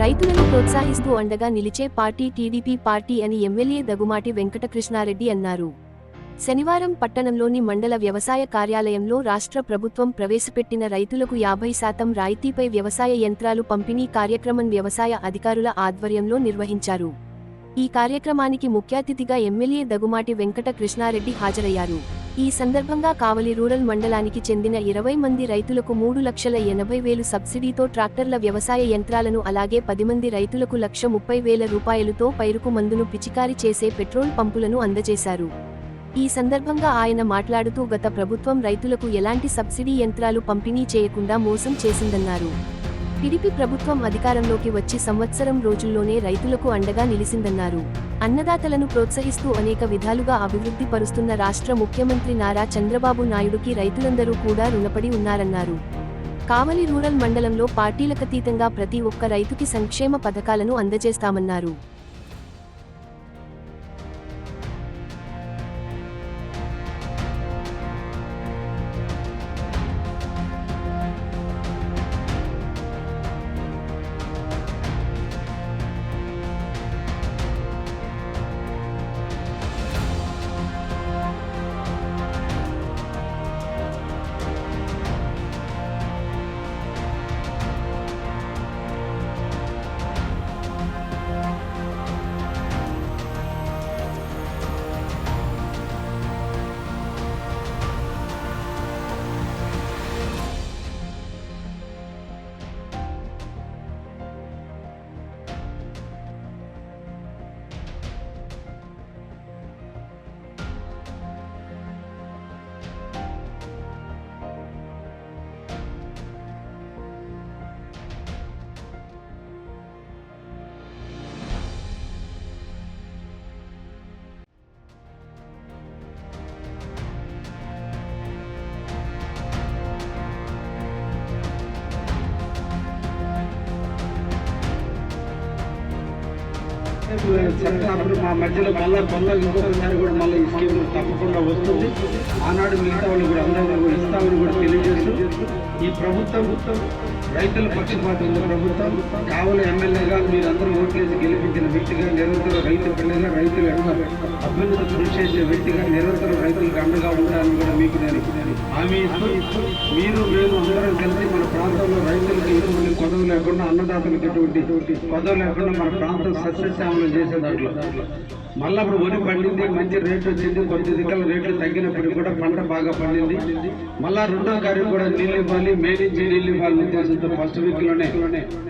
రైతులను ప్రోత్సహిస్తూ అండగా నిలిచే పార్టీ టీడీపీ పార్టీ అని ఎమ్మెల్యే దగుమాటి వెంకటకృష్ణారెడ్డి అన్నారు. శనివారం పట్టణంలోని మండల వ్యవసాయ కార్యాలయంలో రాష్ట్ర ప్రభుత్వం ప్రవేశపెట్టిన రైతులకు యాభై శాతం రాయితీపై వ్యవసాయ యంత్రాలు పంపిణీ కార్యక్రమం వ్యవసాయ అధికారుల ఆధ్వర్యంలో నిర్వహించారు. ఈ కార్యక్రమానికి ముఖ్య అతిథిగా ఎమ్మెల్యే దగుమాటి వెంకట కృష్ణారెడ్డి హాజరయ్యారు. ఈ సందర్భంగా కావలి రూరల్ మండలానికి చెందిన ఇరవై మంది రైతులకు మూడు లక్షల ఎనభై వేలు సబ్సిడీతో ట్రాక్టర్ల వ్యవసాయ యంత్రాలను అలాగే పది మంది రైతులకు లక్ష ముప్పై వేల రూపాయలతో పైరుకు మందును పిచికారీ చేసే పెట్రోల్ పంపులను అందజేశారు. ఈ సందర్భంగా ఆయన మాట్లాడుతూ గత ప్రభుత్వం రైతులకు ఎలాంటి సబ్సిడీ యంత్రాలు పంపిణీ చేయకుండా మోసం చేసిందన్నారు. టిడిపి ప్రభుత్వం అధికారంలోకి వచ్చి సంవత్సరం రోజుల్లోనే రైతులకు అండగా నిలిసిందన్నారు. అన్నదాతలను ప్రోత్సహిస్తూ అనేక విధాలుగా అభివృద్ధి పరుస్తున్న రాష్ట్ర ముఖ్యమంత్రి నారా చంద్రబాబు నాయుడుకి రైతులందరూ కూడా రుణపడి ఉన్నారన్నారు. కావలి రూరల్ మండలంలో పార్టీలకతీతంగా ప్రతి ఒక్క రైతుకి సంక్షేమ పథకాలను అందజేస్తామన్నారు. అప్పుడు మా మధ్యలో మళ్ళీ కొత్త ఇంకొకసారి కూడా మళ్ళీ ఈ స్కీమ్ తప్పకుండా వస్తుంది. ఆనాడు మిగతా వాళ్ళు కూడా అందరూ కూడా ఇస్తామని కూడా తెలియజేస్తూ ఈ ప్రభుత్వం రైతుల పక్షపాతం ఉంది ప్రభుత్వం కావలి ఎమ్మెల్యేగా మీరందరూ ఓట్లేసి గెలిపించిన వ్యక్తిగా నిరంతరం రైతు పిల్లగా రైతులు యొక్క అభ్యున్నతి కృషి చేసే వ్యక్తిగా నిరంతరం రైతులకు అండగా ఉంటానని కూడా మీకు నేను హామీ ఇస్తూ మీరు మేము అందరం కలిసి మన ప్రాంతంలో రైతులకు ఎటువంటి కొదవ లేకుండా అన్నదాతలకు ఎటువంటి కొదవ లేకుండా మన ప్రాంతం సస్యశ్యామలం చేసే దాంట్లో. మళ్ళీ అప్పుడు వరి పండింది మంచి రేట్లు వచ్చింది కొద్ది దిక్కల రేట్లు తగ్గినప్పటికీ కూడా పంట బాగా పండింది. మళ్ళా రెండో కార్యం కూడా నీళ్ళు ఇవ్వాలి మేనించి నీళ్ళు ఇవ్వాలని ఉద్దేశంతో ఫస్ట్ వీక్లోనే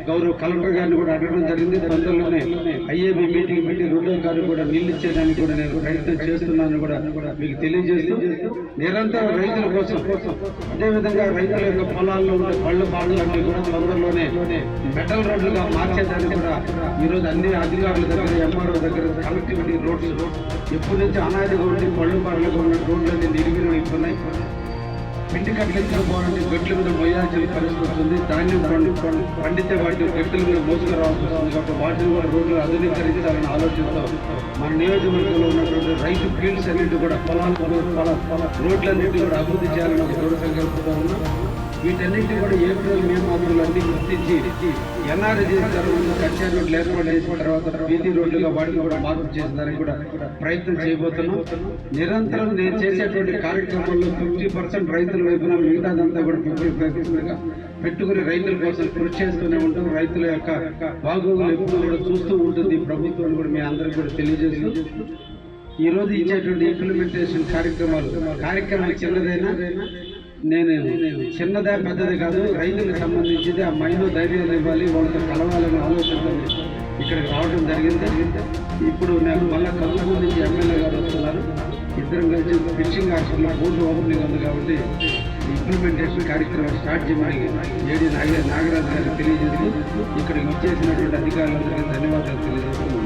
గౌరవ కలెక్టర్ గారిని కూడా అడగడం జరిగింది. తొందరలోనే ఐఏబి మీటింగ్ పెట్టి రెండో గారు కూడా నీళ్ళు ఇచ్చేదానికి కూడా నేను ప్రయత్నం చేస్తున్నాను కూడా మీకు తెలియజేస్తూ నిరంతరం రైతుల కోసం అదేవిధంగా రైతుల యొక్క పొలాల్లో ఉండే పళ్ళు బాగులన్నీ కూడా తొందరలోనే మెటల్ రోడ్లుగా మార్చేదానికి కూడా ఈరోజు అన్ని అధికారుల దగ్గర ఎంఆర్ఓ దగ్గర కనెక్టివిటీ రోడ్స్ ఎప్పటి నుంచి అనాదిగా ఉండి పళ్ళు బాగులుగా ఉన్న రోడ్లన్నీ నిర్వీర్యం అయిపోయినాయి. పిండి కట్టించిన పోవాలంటే గట్ల మీద మొయ్యాల్సిన పరిస్థితి వస్తుంది. ధాన్యం పండి పండి- పండితే వాటిని గట్టల మీద మోసుకురావాల్సి వస్తుంది. కాబట్టి వాటిని కూడా రోడ్లు ఆధునీకరించాలని ఆలోచిస్తాం. మన నియోజకవర్గంలో ఉన్నటువంటి రైతు ఫీల్డ్స్ అన్నింటి కూడా పొలాలు పొల పొల రోడ్లన్నింటి కూడా అభివృద్ధి చేయాలని ఒక దృఢ సంకల్పంతో ఉన్నాం. వీటన్నింటినీ కూడా ఏప్రిల్ మే మాసంలో అన్ని గుర్తించి ఎన్ఆర్జీ తర్వాత కచ్చా రోడ్లు ఏర్పాటు చేసిన తర్వాత వీధి రోడ్లుగా వాటిని కూడా మార్పు చేసేదానికి కూడా ప్రయత్నం చేయబోతున్నాం. నిరంతరం నేను చేసేటువంటి కార్యక్రమాల్లో ఫిఫ్టీ పర్సెంట్ రైతుల వైపున మిగతాదంతా కూడా ఫిఫ్టీ పర్సెంట్గా పెట్టుకుని రైతుల కోసం కృషి చేస్తూనే ఉంటాం. రైతుల యొక్క బాగోగులు ఎప్పుడు కూడా చూస్తూ ఉంటుంది. ప్రభుత్వం కూడా మీ అందరికీ కూడా తెలియజేస్తూ ఈ రోజు ఇచ్చేటువంటి ఇంప్లిమెంటేషన్ కార్యక్రమాలు కార్యక్రమం చిన్నదైనా నేను చిన్నదే పెద్దది కాదు రైతులకు సంబంధించింది ఆ మైండ్ ధైర్యం ఇవ్వాలి వాళ్ళతో కలవాలని ఆలోచనతో ఇక్కడికి రావడం జరిగింది. ఇప్పుడు నేను మళ్ళీ కలుగుల నుంచి ఎమ్మెల్యే గారు వస్తున్నారు. ఇద్దరం కలిసి ఫిషింగ్ హాస్టల్లో బోర్డు ఓపెనింగ్ ఉంది కాబట్టి ఇంప్లిమెంటేషన్ కార్యక్రమం స్టార్ట్ చేయమని ఏడి నాగరాజు గారికి తెలియజేస్తూ ఇక్కడికి ఇచ్చేసినటువంటి అధికారులందరికీ ధన్యవాదాలు తెలియజేస్తున్నాను.